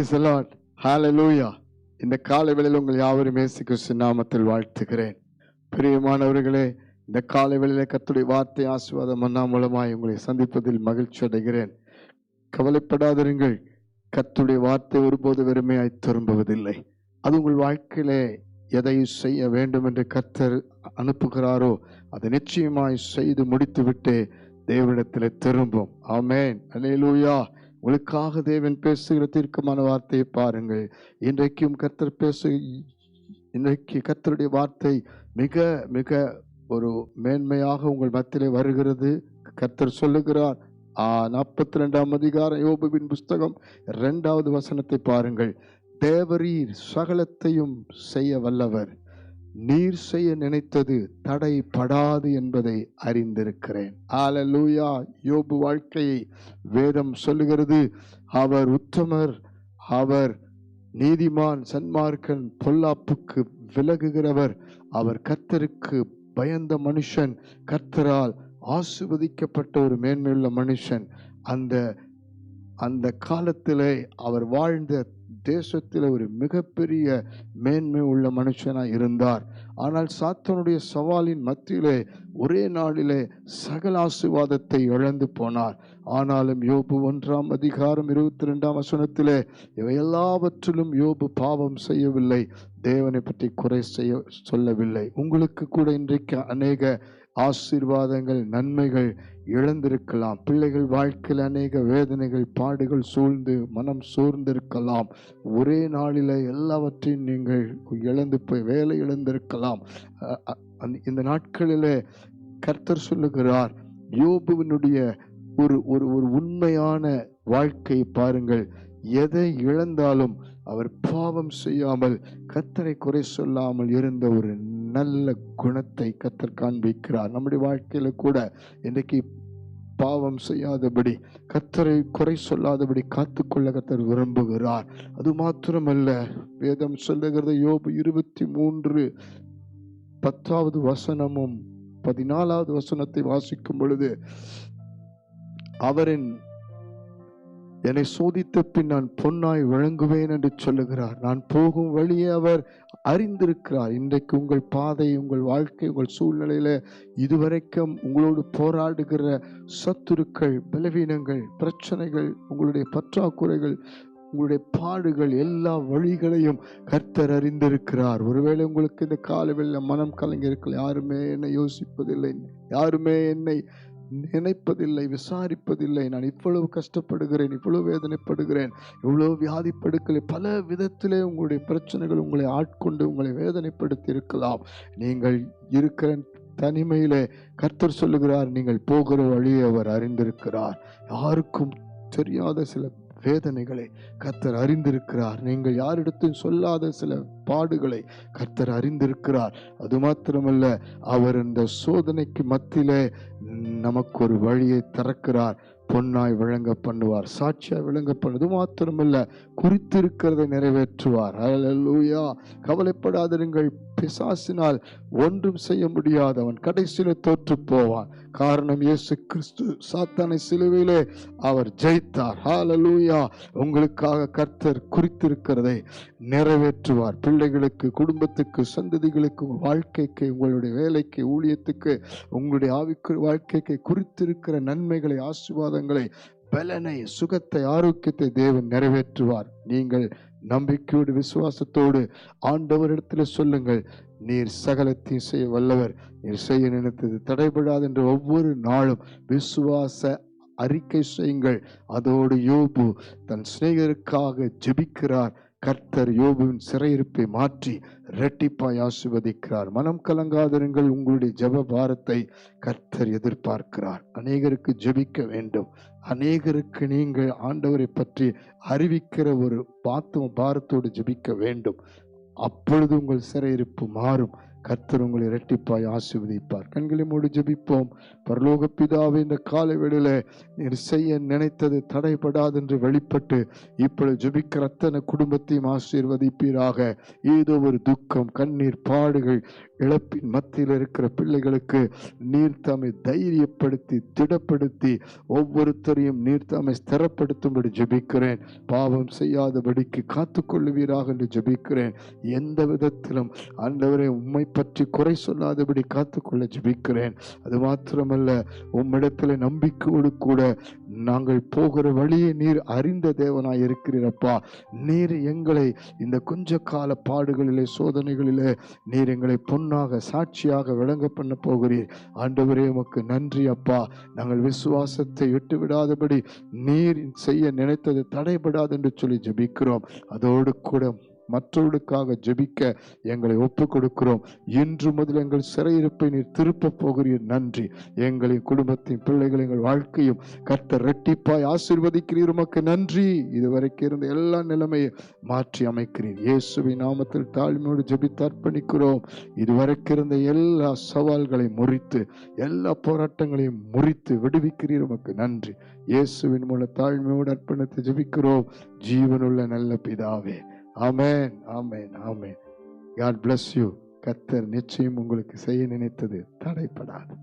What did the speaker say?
Price Lord Lord. இந்த காலை வேளையில் உங்கள் யாவரும் இயேசு கிறிஸ்து நாமத்தில் வாழ்த்துகிறேன். பிரியமானவர்களே இந்த காலை வேளையில் கத்துடைய வார்த்தை ஆசீர்வாதம் மன்னா மூலமாய் உங்களை சந்திப்பதில் மகிழ்ச்சி அடைகிறேன். கவலைப்படாதிருங்கள். கத்துடைய வார்த்தை ஒருபோது வெறுமையாய் திரும்புவதில்லை. அது உங்கள் வாழ்க்கையிலே எதை செய்ய வேண்டும் என்று கர்த்தர் அனுப்புகிறாரோ அதை நிச்சயமாய் செய்து முடித்துவிட்டு தேவனிடத்தில் திரும்பும். ஆமென். அல்லேலூயா உங்களுக்காக தேவன் பேசுகிற தீர்க்கமான வார்த்தையை பாருங்கள். இன்றைக்கும் கர்த்தர் பேசு இன்றைக்கு கர்த்தருடைய வார்த்தை மிக மிக ஒரு மேன்மையாக உங்கள் மத்தியிலே வருகிறது. கர்த்தர் சொல்லுகிறார் நாற்பத்தி ரெண்டாம் அதிகாரம் யோபுவின் புஸ்தகம் இரண்டாவது வசனத்தை பாருங்கள். தேவரீர் சகலத்தையும் செய்ய வல்லவர். நீர் செய்ய நினைத்தது தடைப்படாது என்பதை அறிந்திருக்கிறேன். ஆலலூயா யோபு வாழ்க்கையை வேதம் சொல்லுகிறது. அவர் உத்தமர் அவர் நீதிமான் சன்மார்க்கன் பொல்லாப்புக்கு விலகுகிறவர். அவர் கர்த்தருக்கு பயந்த மனுஷன் கர்த்தரால் ஆசிர்வதிக்கப்பட்ட ஒரு மேன்மையுள்ள மனுஷன். அந்த அந்த காலத்திலே அவர் வாழ்ந்த தேசத்தில் ஒரு மிகப்பெரிய மேன்மை உள்ள மனுஷனாக இருந்தார். ஆனால் சாத்தனுடைய சவாலின் மத்தியிலே ஒரே நாளிலே சகல ஆசீர்வாதத்தை இழந்து போனார். ஆனாலும் யோபு ஒன்றாம் அதிகாரம் இருபத்தி ரெண்டாம் வசனத்திலே இவை எல்லாவற்றிலும் யோபு பாவம் செய்யவில்லை. தேவனை பற்றி குறை செய்ய சொல்லவில்லை. உங்களுக்கு கூட இன்றைக்கு அநேக ஆசீர்வாதங்கள் நன்மைகள் இழந்திருக்கலாம் பிள்ளைகள் வாழ்க்கையில் அநேக வேதனைகள் பாடுகள் சூழ்ந்து மனம் சோர்ந்திருக்கலாம். ஒரே நாளில் எல்லாவற்றையும் நீங்கள் இழந்து போய் வேலை இழந்திருக்கலாம் இந்த நாட்களில் கர்த்தர் சொல்லுகிறார் யோபுவினுடைய ஒரு ஒரு ஒரு உண்மையான வாழ்க்கை பாருங்கள். எதை இழந்தாலும் அவர் பாவம் செய்யாமல் கத்தரை குறை சொல்லாமல் இருந்த ஒரு நல்ல குணத்தை கத்தர் காண்பிக்கிறார். நம்முடைய வாழ்க்கையில் கூட இன்றைக்கு பாவம் செய்யாதபடி கத்தரை குறை சொல்லாதபடி காத்துக்கொள்ள கத்தர் விரும்புகிறார். அது மாத்திரமல்ல வேதம் சொல்லுகிறது யோபு இருபத்தி மூன்று பத்தாவது வசனமும் பதினாலாவது வசனத்தை வாசிக்கும் பொழுது அவரின் என்னை சோதித்த பின் நான் பொன்னாய் விளங்குவேன் என்று சொல்லுகிறார். நான் போகும் வழியே அவர் அறிந்திருக்கிறார். இன்றைக்கு உங்கள் பாதை உங்கள் வாழ்க்கை உங்கள் சூழ்நிலையில் இதுவரைக்கும் உங்களோடு போராடுகிற சத்துருக்கள் பலவீனங்கள் பிரச்சனைகள் உங்களுடைய பற்றாக்குறைகள் உங்களுடைய பாடுகள் எல்லா வழிகளையும் கர்த்தர் அறிந்திருக்கிறார். ஒருவேளை உங்களுக்கு இந்த காலவெளியில் மனம் கலங்கியிருக்கல யாருமே என்னை யோசிப்பதில்லை. யாருமே என்னை நினைப்பதில்லை விசாரிப்பதில்லை. நான் இவ்வளவு கஷ்டப்படுகிறேன் இவ்வளவு வேதனைப்படுகிறேன் இவ்வளவு வியாதிப்படுக்கலை பல விதத்திலே உங்களுடைய பிரச்சனைகள் உங்களை ஆட்கொண்டு உங்களை வேதனைப்படுத்தி இருக்கலாம் நீங்கள் இருக்கிற தனிமையிலே கர்த்தர் சொல்லுகிறார் நீங்கள் போகிற வழியை அவர் அறிந்திருக்கிறார். யாருக்கும் தெரியாத சில வேதனைகளை கர்த்தர் அறிந்திருக்கிறார். நீங்கள் யாரிடத்தையும் சொல்லாத சில பாடுகளை கர்த்தர் அறிந்திருக்கிறார். அது மாத்திரமல்ல அவர் இந்த சோதனைக்கு மத்தியிலே நமக்கு ஒரு வழியை திறக்கிறார். பொன்னாய் விளங்க பண்ணுவார் சாட்சியாய் விளங்க பண்ணது மாத்திரமல்ல குறித்திருக்கிறதை நிறைவேற்றுவார். அல்லேலூயா கவலைப்படாதிருங்கள் பிசாசினால் ஒன்றும் செய்ய முடியாது அவன் கடைசியில் தோற்று போவான். காரணம் இயேசு கிறிஸ்து சாத்தானை சிலுவையிலே அவர் ஜெயித்தார். ஹாலலூயா உங்களுக்காக கர்த்தர் குறித்திருக்கிறதை நிறைவேற்றுவார். பிள்ளைகளுக்கு குடும்பத்துக்கு சந்ததிகளுக்கு உங்கள் வாழ்க்கைக்கு உங்களுடைய வேலைக்கு ஊழியத்துக்கு உங்களுடைய ஆவிக்கு வாழ்க்கைக்கு குறித்திருக்கிற நன்மைகளை ஆசீர்வாதங்களை பலனை சுகத்தை ஆரோக்கியத்தை தேவன் நிறைவேற்றுவார். நீங்கள் நம்பிக்கையோடு விசுவாசத்தோடு ஆண்டவரிடத்தில் சொல்லுங்கள் நீர் சகலத்தையும் செய்ய வல்லவர். நீர் செய்ய நினைத்தது தடைபடாது என்று ஒவ்வொரு நாளும் விசுவாச அறிக்கை செய்யுங்கள். அதோடு யோபு தன் சிநேகருக்காக ஜெபிக்கிறார். கர்த்தர் யோபுவின் சிறையிருப்பை மாற்றி இரட்டிப்பாய் ஆசிர்வதிக்கிறார். மனம் கலங்காதிருங்கள் உங்களுடைய ஜெப பாரத்தை கர்த்தர் எதிர்பார்க்கிறார். அநேகருக்கு ஜெபிக்க வேண்டும். அநேகருக்கு நீங்கள் ஆண்டவரை பற்றி அறிவிக்கிற ஒரு பாத்துவ பாரத்தோடு ஜெபிக்க வேண்டும். அப்பொழுது உங்கள் சிறையிருப்பு மாறும். கர்த்தர் உங்களை இரட்டிப்பாய் ஆசிர்வதிப்பார். கண்களை மூடி ஜபிப்போம். பரலோக பிதாவே இந்த காலை வேளையில் நீர் செய்ய நினைத்தது தடைபடாது என்று வெளிப்பட்டு இப்பொழுது ஜபிக்கிற அத்தனை குடும்பத்தையும் ஆசீர்வதிப்பீராக. ஏதோ ஒரு துக்கம் கண்ணீர் பாடுகள் இழப்பின் மத்தியில் இருக்கிற பிள்ளைகளுக்கு நீர் தாமை தைரியப்படுத்தி திடப்படுத்தி ஒவ்வொருத்தரையும் நீர் தாமை ஸ்திரப்படுத்தும்படி ஜெபிக்கிறேன். பாவம் செய்யாதபடிக்கு காத்துக்கொள்ளுவீராக என்று ஜெபிக்கிறேன். எந்த விதத்திலும் ஆண்டவரை உண்மை பற்றி குறை சொல்லாதபடி காத்துக்கொள்ள ஜிபிக்கிறேன். அது மாத்திரமல்ல உம்மிடத்தில் நம்பிக்கையோடு கூட நாங்கள் போகிற வழியை நீர் அறிந்த தேவனாய் இருக்கிறீரப்பா. நீர் எங்களை இந்த கொஞ்ச கால பாடுகளிலே சோதனைகளிலே நீர் எங்களை பொன்னாக சாட்சியாக விளங்க பண்ண போகிறீர். ஆண்டவரே உமக்கு நன்றி அப்பா. நாங்கள் விசுவாசத்தை விட்டு விடாதபடி நீர் செய்ய நினைத்தது தடைபடாது என்று சொல்லி ஜபிக்கிறோம். அதோடு கூட மற்றவர்களுக்காக ஜெபிக்க எங்களை ஒப்பு கொடுக்கிறோம் இன்று முதல் எங்கள் சிறையிருப்பை நீர் திருப்ப போகிறீர். நன்றி. எங்களின் குடும்பத்தின் பிள்ளைகள் எங்கள் வாழ்க்கையும் கர்த்தர் ரெட்டிப்பாய் ஆசீர்வதிக்கிறீர் உமக்கு நன்றி. இதுவரைக்கும் இருந்த எல்லா நிலைமையை மாற்றி அமைக்கிறீர். இயேசுவின் நாமத்தில் தாழ்மையோடு ஜெபித்து அர்ப்பணிக்கிறோம். இதுவரைக்கும் இருந்த எல்லா சவால்களையும் முறித்து எல்லா போராட்டங்களையும் முறித்து விடுவிக்கிறீர் உமக்கு நன்றி. இயேசுவின் மூல தாழ்மையோடு அர்ப்பணித்து ஜெபிக்கிறோம். ஜீவனுள்ள நல்ல பிதாவே ஆமேன் ஆமேன் ஆமேன். காட் பிளஸ் யூ கத்தர் நிச்சயம் உங்களுக்கு செய்ய நினைத்தது தடைப்படாது.